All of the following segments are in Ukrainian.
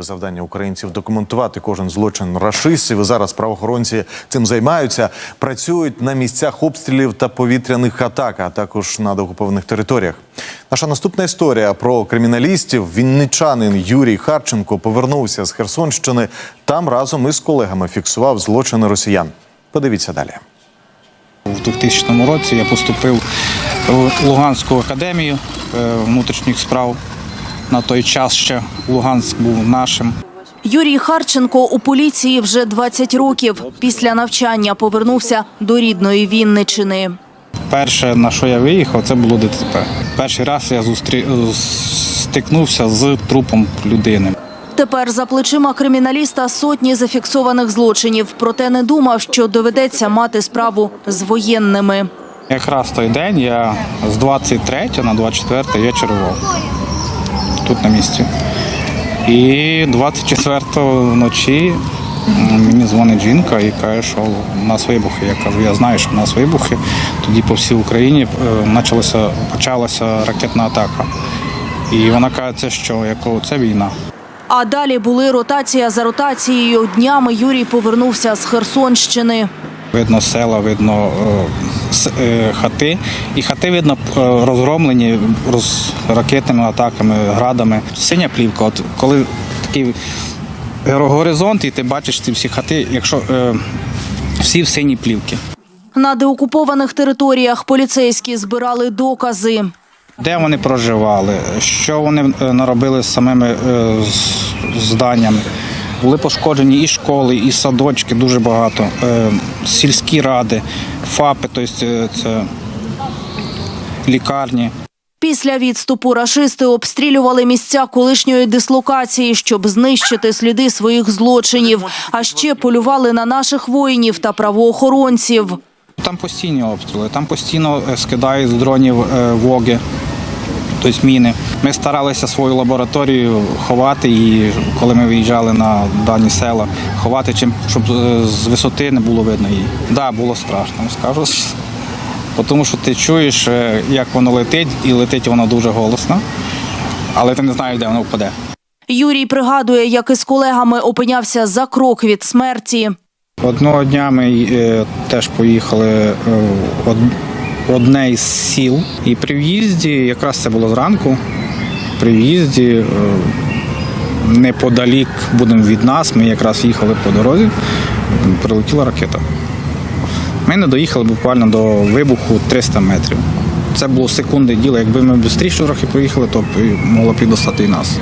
Завдання українців документувати кожен злочин рашистів. Зараз правоохоронці цим займаються. Працюють на місцях обстрілів та повітряних атак, а також на окупованих територіях. Наша наступна історія про криміналістів. Вінничанин Юрій Харченко повернувся з Херсонщини. Там разом із колегами фіксував злочини росіян. Подивіться далі. У 2000 році я поступив в Луганську академію е, внутрішніх справ. На той час ще Луганськ був нашим. Юрій Харченко у поліції вже 20 років. Після навчання повернувся до рідної Вінничини. Перше, на що я виїхав, це було ДТП. Перший раз я зустрі... стикнувся з трупом людини. Тепер за плечима криміналіста сотні зафіксованих злочинів. Проте не думав, що доведеться мати справу з воєнними. Якраз той день я з 23 на 24 я чергував тут на місці. І 24 вночі мені дзвонить жінка і каже, що у нас вибухи. Я кажу, я знаю, що в нас вибухи. Тоді по всій Україні е, почалася, почалася ракетна атака. І вона каже, це що? Я це війна. А далі були ротація за ротацією. Днями Юрій повернувся з Херсонщини. Видно села, видно е, е, хати. І хати видно е, розгромлені роз, ракетними атаками, градами. Синя плівка. От коли такий горизонт, і ти бачиш ці всі хати, якщо всі в синій плівки. На деокупованих територіях поліцейські збирали докази. Де вони проживали, що вони наробили з самими зданнями. Були пошкоджені і школи, і садочки дуже багато, е, сільські ради, ФАПи, тобто це лікарні. Після відступу рашисти обстрілювали місця колишньої дислокації, щоб знищити сліди своїх злочинів. А ще полювали на наших воїнів та правоохоронців. Там постійні обстріли, там постійно е, скидають з дронів воги, тобто міни. Ми старалися свою лабораторію ховати і коли ми виїжджали на дані села, ховати, чим щоб е, з висоти не було видно її. Так, да, було страшно, скажу. Тому що ти чуєш, е, як воно летить, і летить воно дуже голосно, але ти не знаєш, де воно впаде. Юрій пригадує, як із колегами опинявся за крок від смерті. Одного дня ми е, теж поїхали одне із сіл. І при в'їзді, якраз це було зранку, при в'їзді е, неподалік будемо від нас, ми якраз їхали по дорозі, прилетіла ракета. Ми не доїхали буквально до вибуху 300 метрів. Це було секунди діло. Якби ми швидше трохи поїхали, то могло б і достати і нас.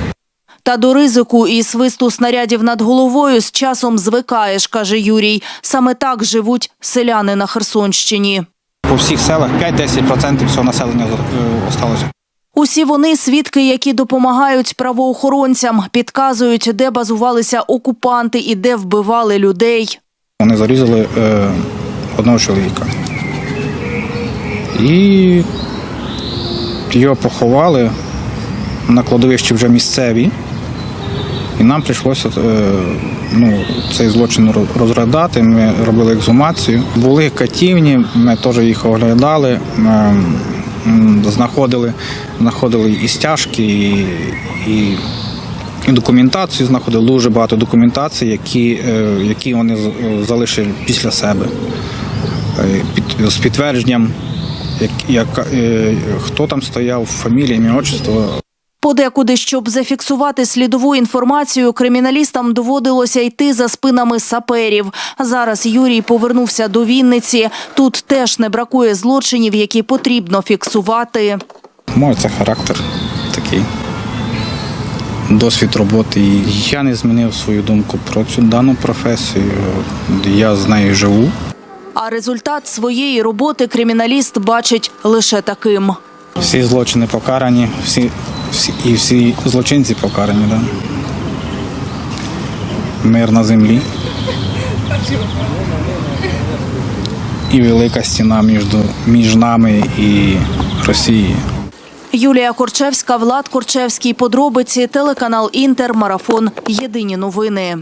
Та до ризику і свисту снарядів над головою з часом звикаєш, каже Юрій. Саме так живуть селяни на Херсонщині. По всіх селах 5-10% всього населення е, осталося. Усі вони свідки, які допомагають правоохоронцям, підказують, де базувалися окупанти і де вбивали людей. Вони зарізали е, одного чоловіка. І його поховали на кладовищі вже місцеві. І нам прийшлося е, ну, цей злочин роз- розглядати. Ми робили ексгумацію. Були катівні, ми теж їх оглядали, е, знаходили, знаходили і стяжки, і, і і документацію знаходили дуже багато документації, які, е, які вони залишили після себе. Під, з підтвердженням, як, як, хто там стояв, фамілія, ім'я, отчество. Подекуди, щоб зафіксувати слідову інформацію, криміналістам доводилося йти за спинами саперів. Зараз Юрій повернувся до Вінниці. Тут теж не бракує злочинів, які потрібно фіксувати. Мой це характер такий. Досвід роботи. Я не змінив свою думку про цю дану професію. Я з нею живу. А результат своєї роботи криміналіст бачить лише таким. Всі злочини покарані, всі, всі, і всі злочинці покарані. Да? Мир на землі. І велика стіна між, між нами і Росією. Юлія Корчевська, Влад Корчевський. Подробиці телеканал Інтер. Марафон. Єдині новини.